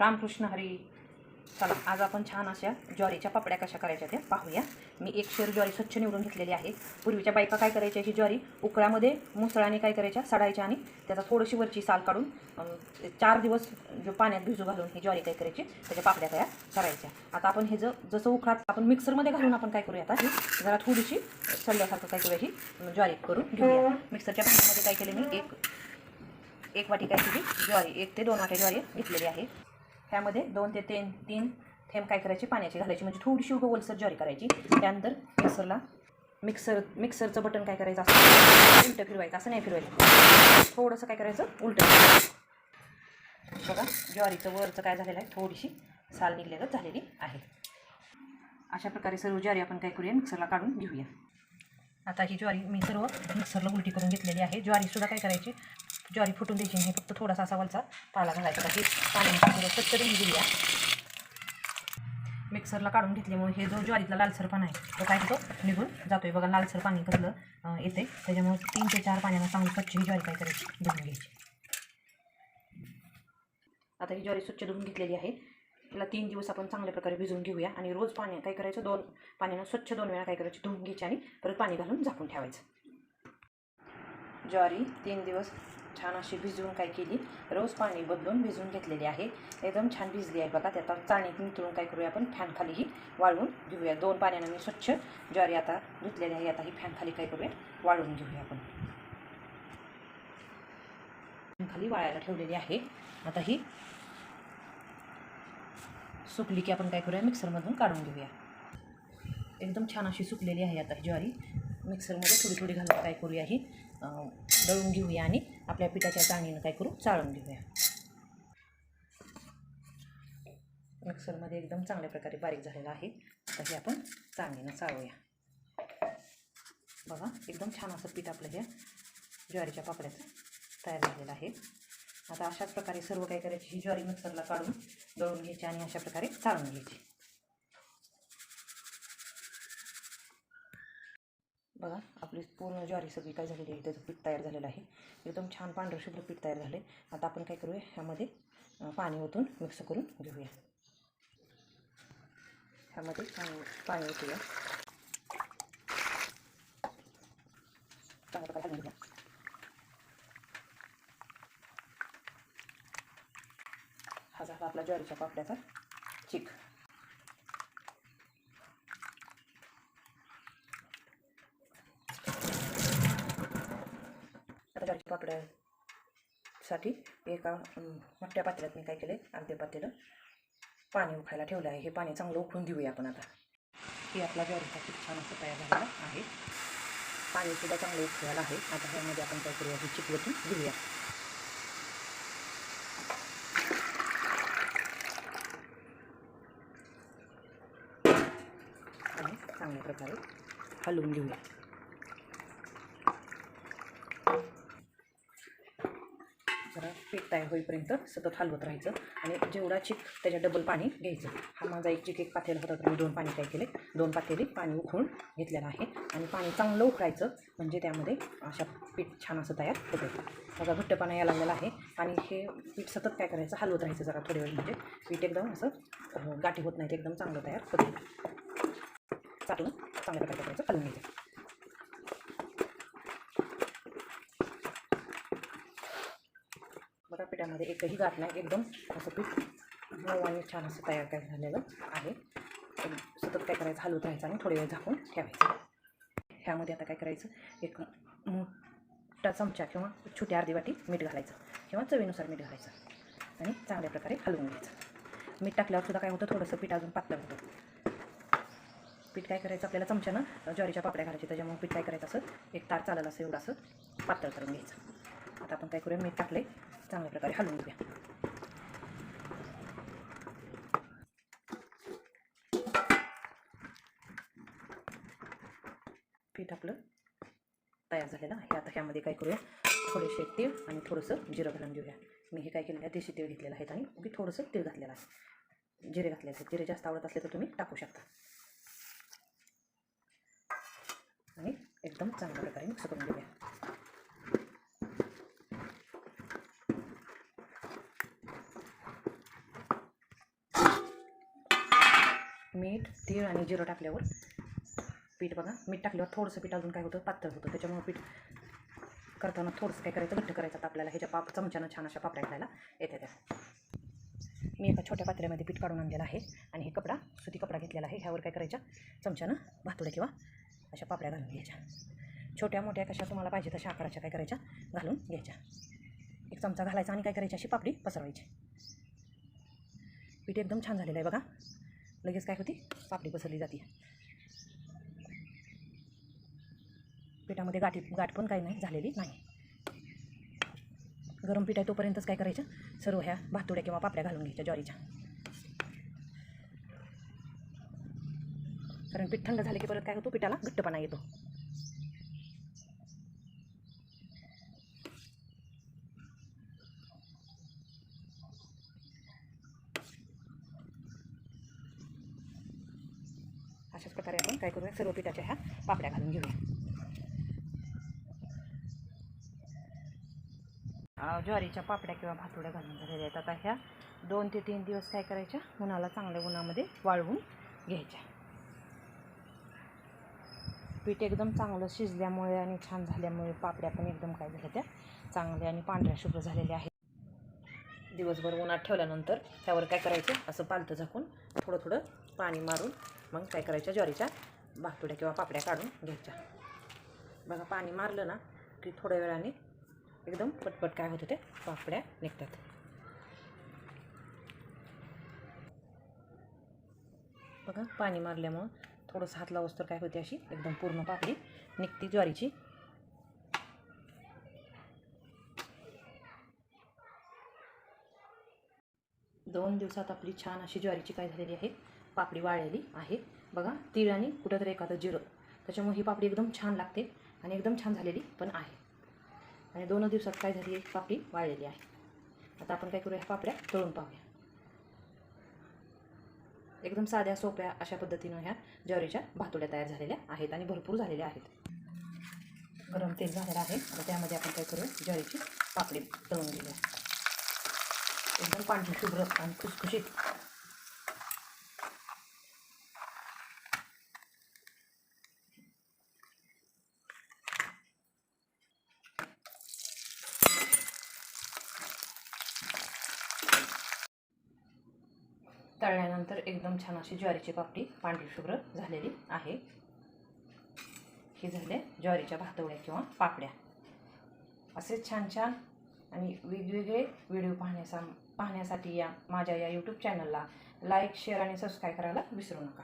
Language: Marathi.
रामकृष्ण हरी. चला आज आपण छान अशा ज्वारीच्या पापड्या कशा करायच्या त्या पाहूया. मी एक शेर ज्वारी स्वच्छ निवडून घेतलेली आहे. पूर्वीच्या बायका काय करायच्या ही ज्वारी उकळ्यामध्ये मुसळाने काय करायच्या सडायच्या आणि त्याचा थोडीशी वरची साल काढून चार दिवस जो पाण्यात भिजू घालून ही ज्वारी काय करायची त्याच्या पापड्या तयार करायच्या. आता आपण हे ज जसं उकळात आपण मिक्सरमध्ये घालून आपण काय करूया आता ही जरा थोडीशी सल्ल्यासारखं काय करूया ही ज्वारी करून घेऊया. मिक्सरच्या पाण्यामध्ये काय केले मी एक एक वाटी काय केली ज्वारी एक ते दोन वाट्या ज्वारी घेतलेली आहे. ह्यामध्ये दोन ते तीन तीन थेंब काय करायचे? पाण्याची घालायची. म्हणजे थोडीशी उगं ओलसर ज्वारी करायची. त्यानंतर मिक्सरला मिक्सर मिक्सरचं बटन काय करायचं? असं उलटं फिरवायचं. असं नाही फिरवायचं. थोडंसं काय करायचं? उलटं बघा ज्वारीचं वरचं काय झालेलं आहे? थोडीशी साल निघलेलं झालेली आहे. अशा प्रकारे सर्व ज्वारी आपण काय करूया? मिक्सरला काढून घेऊया. आता ही ज्वारी मी सर्व मिक्सरला उलटी करून घेतलेली आहे. ज्वारीसुद्धा काय करायची? ज्वारी फुटून द्यायची नाही फक्त थोडासा असा वलचा पाला घालायचा. बाकी पाणी स्वच्छ धुवून घेऊया. मिक्सरला काढून घेतल्यामुळे हे जो ज्वारीतला लालसर आहे तो काय होतो? निघून जातोय. बघा लालसर पाणी कसलं येते त्याच्यामुळे तीन ते चार पाण्यानं चांगली स्वच्छ ही ज्वारी काय करायची धुवून घ्यायची. आता ही ज्वारी स्वच्छ धुवून घेतलेली आहे. तिला तीन दिवस आपण चांगल्या प्रकारे भिजवून घेऊया आणि रोज पाणी काय करायचं? दोन पाण्यानं स्वच्छ दोन वेळा काय करायची? धुवून घ्यायची आणि परत पाणी घालून झाकून ठेवायचं. ज्वारी तीन दिवस छान अशी भिजवून काय केली? रोज पाणी बदलून भिजवून घेतलेली आहे. एकदम छान भिजली आहे बघा. त्यात चाळणीत नितळून काय करूया आपण? फॅन खालीही वाळवून घेऊया. दोन पाण्यानं मी स्वच्छ ज्वारी आता धुतलेली आहे. आता ही फॅन खाली काय करूया? वाळवून घेऊया आपण. फॅनखाली खाली वाळायला ठेवलेली आहे. आता ही सुकली की आपण काय करूया? मिक्सरमधून काढून घेऊया. एकदम छान अशी सुकलेली आहे आता ज्वारी. मिक्सरमध्ये थोडी थोडी घालून काय करूया ही? दळून घेऊया आणि आपल्या पिठाच्या चाळणीनं काय करू? चाळून घेऊया. मिक्सरमध्ये एकदम चांगल्या प्रकारे बारीक झालेला आहे. तर हे आपण चाळणीनं चाळूया. बघा एकदम छान असं पीठ आपलं हे ज्वारीच्या पापड्याचं तयार झालेलं आहे. आता अशाच प्रकारे सर्व काय करायची ही ज्वारी मिक्सरला काढून दळून घ्यायची आणि अशा प्रकारे चाळून घ्यायची. बघा आपली पूर्ण ज्वारी सगळी काय झालेली आहे त्याचं पीठ तयार झालेलं आहे. एकदम छान पांढरं शुभ्र पीठ तयार झाले आता आपण काय करूया ह्यामध्ये पाणी ओतून मिक्स करून घेऊया. ह्यामध्ये पाणी पाणी ओतूया. हा झाला आपला ज्वारीच्या पापड्याचा चिक. आता ज्वारीच्या एका मोठ्या पातेल्यात मी काय केले अर्ध्या पातेलं पाणी उखायला ठेवलं आहे. हे पाणी चांगलं उखळून घेऊया आपण आता. हे आपला ज्वारीचा खूप छान असं तयार झालेला आहे. पाणीसुद्धा चांगलं उखळायला आहे. आता ह्यामध्ये आपण काय करूया हे चिकवतून घेऊया. आणि चांगल्या प्रकारे हलवून घेऊया. आता पीठ तयार होईपर्यंत सतत हलवत राहायचं आणि जेवढा चिक त्याच्या डबल पाणी घ्यायचं. हा माझा एक चिक एक पातेला होता तर मी दोन पाणी काय केले. दोन पातेली पाणी उकळून घेतलेलं आहे आणि पाणी चांगलं उकळायचं म्हणजे त्यामध्ये अशा पीठ छान असं तयार होतं माझा घट्टपणा या लागलेला आहे आणि हे पीठ सतत काय करायचं हलवत राहायचं जरा थोडे वेळ म्हणजे पीठ एकदम असं गाठी होत नाही ते एकदम चांगलं तयार होतं चाटून चांगल्या प्रकारे करायचं हलवून घ्यायचं बघा पिठामध्ये एकही गाठ नाही एकदम असं पीठ मऊ आणि छान असं तयार काय झालेलं आहे. सतत काय करायचं? हलवत राहायचं आणि थोडे वेळ झाकून ठेवायचं. ह्यामध्ये आता काय करायचं? एक मोठा चमचा किंवा छोटी अर्धी वाटी मीठ घालायचं किंवा चवीनुसार मीठ घालायचं आणि चांगल्या प्रकारे हलवून घ्यायचं. मीठ टाकल्यावर सुद्धा काय होतं? थोडंसं पीठ अजून पातळ होतं. पीठ काय करायचं? आपल्याला चमच्यानं ज्वारीच्या पापड्या घालायच्या त्याच्यामुळे पीठ काय करायचं असं? एक तार चालेल असं एवढं असं पातळ करून घ्यायचं. आता आपण काय करूया? मीठ टाकले चांगल्या प्रकारे हलवून घेऊया पीठ आपलं तयार झालेलं आहे. आता ह्यामध्ये काय करूया? थोडेसे तीळ आणि थोडंसं जिरं घालून घेऊया. मी हे काय केलेलं आहे? देशी तीळ घेतलेलं आहे आणि मी थोडंसं तीळ घातलेलं आहे. जिरे घातलेले आहेत. जिरे जास्त आवडत असले तर तुम्ही टाकू शकता. आणि एकदम चांगल्या प्रकारे मिक्स करून घेऊया मीठ तीळ आणि जिरं टाकल्यावर पीठ बघा मीठ टाकल्यावर थोडंसं पीठ अजून काय होतं पातळ होतं. त्याच्यामुळं पीठ करताना थोडंसं काय करायचं घट्ट करायचं आता आपल्याला ह्याच्या पाप चमच्यानं छान अशा पापड्या करायला येते त्या. मी एका छोट्या पात्र्यामध्ये पीठ काढून आणलेलं आहे आणि हे कपडा सुती कपडा घेतलेला आहे. ह्यावर काय करायच्या चमच्यानं भातुड्या किंवा अशा पापड्या घालून घ्यायच्या. छोट्या मोठ्या कशा तुम्हाला पाहिजे तशा आकाराच्या काय करायच्या घालून घ्यायच्या. एक चमचा घालायचा आणि काय करायची अशी पापडी पसरवायची. पीठ एकदम छान झालेलं आहे बघा. लगेच काय होती? पापडी पसरली जाते. पिठामध्ये गाठी गाठ पण काही नाही झालेली नाही. गरम पीठ आहे तोपर्यंतच काय करायचं? सर्व ह्या भातुड्या किंवा पापड्या घालून घ्यायच्या ज्वारीच्या. कारण पीठ थंड झाले की परत काय होतो? पिठाला घट्टपणा येतो. अशाच प्रकारे आपण काय करूया? सर्व पिठाच्या ह्या पापड्या घालून घेऊया. ज्वारीच्या पापड्या किंवा भातोड्या घालून झालेल्या आहेत. आता ह्या दोन ते तीन दिवस काय करायच्या? उन्हाला चांगल्या उन्हामध्ये वाळवून घ्यायच्या. पीठ एकदम चांगलं शिजल्यामुळे आणि छान झाल्यामुळे पापड्या पण एकदम काय झाल्या त्या? चांगल्या आणि पांढऱ्या शुभ्र झालेल्या आहेत. दिवसभर उन्हात ठेवल्यानंतर त्यावर काय करायचं? असं पालतं झाकून थोडं थोडं पाणी मारून मग काय करायच्या ज्वारीच्या भातुड्या किंवा पापड्या काढून घ्यायच्या. बघा पाणी मारलं ना की थोड्या वेळाने एकदम पटपट काय होतं ते पापड्या निघतात. बघा पाणी मारल्यामुळं थोडंसं हात लावस तर काय होते अशी एकदम पूर्ण पापडी निघते ज्वारीची. दोन दिवसात आपली छान अशी ज्वारीची काय झालेली आहे? पापडी वाळलेली आहे. बघा तीळ आणि कुठंतरी एखादं जिरं. त्याच्यामुळे ही पापडी एकदम छान लागते आणि एकदम छान झालेली पण आहे. आणि दोन दिवसात काय झाली आहे पापडी वाळलेली आहे. आता आपण काय करूया ह्या पापड्या तळून पाहूया. एकदम साध्या सोप्या अशा पद्धतीनं ह्या ज्वारीच्या भातुड्या तयार झालेल्या आहेत आणि भरपूर झालेल्या आहेत. गरम तेल झालेलं आहे. आणि त्यामध्ये आपण काय करूया ज्वारीची पापडी तळून घेऊया. एकदम पांढरी शुभ्र आणि खुसखुशीत तळल्यानंतर एकदम छान अशी ज्वारीची पापडी पांढरी शुभ्र झालेली आहे. ही झाले ज्वारीच्या भातवड्या किंवा पापड्या. असे छान छान आणि वेगवेगळे व्हिडिओ पाहण्यासा पाहण्यासाठी या माझ्या या यूट्यूब चॅनलला लाईक शेअर आणि सबस्क्राईब करायला विसरू नका.